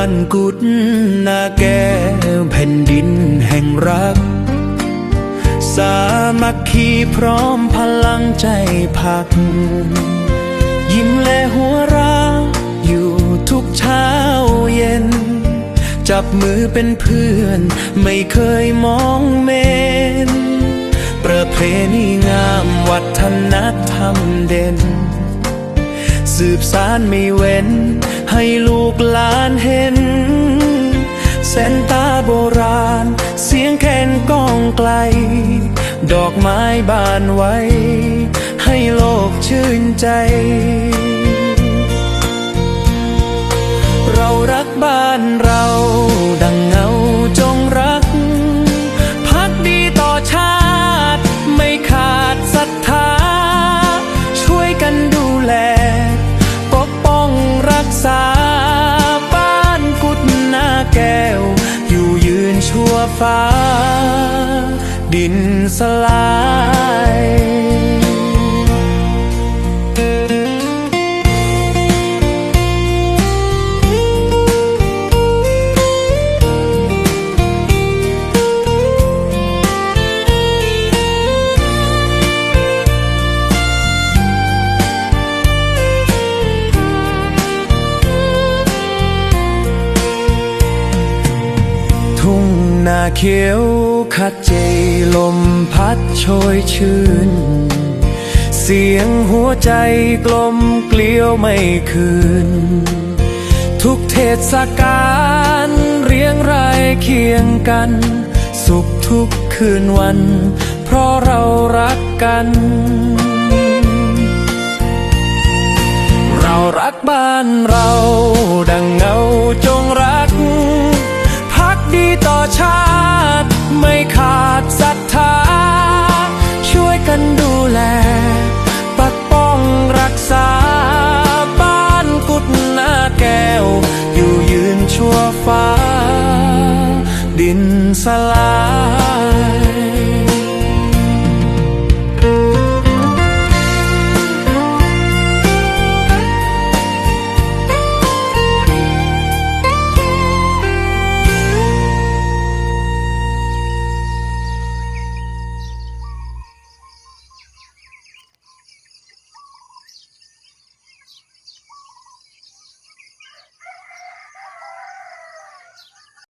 านกุดนาแก้วแผ่นดินแห่งรัก สามัคคีพร้อมพลังใจพัก ยิ้มและหัวเราะอยู่ทุกเช้าเย็น จับมือเป็นเพื่อนไม่เคยมองเมน ประเพณีงามวัฒนธรรมเด่น สืบสารไม่เว้น ให้ลูกหลานเห็นแสนตาโบราณ เสียงแคนก้องไกล ดอกไม้บานไว้ ให้โลกชื่นใจ เรารักบ้านเรา ทั่วฟ้า ดินสลายทุ่ง นาเขียวขจายลมพัดโชยชื่น เสียงหัวใจกลมเกลียวไม่คืน ทุกเทศกาลเรียงรายเคียงกัน สุขทุกคืนวัน เพราะเรารักกัน เรารักบ้านเราินสลาย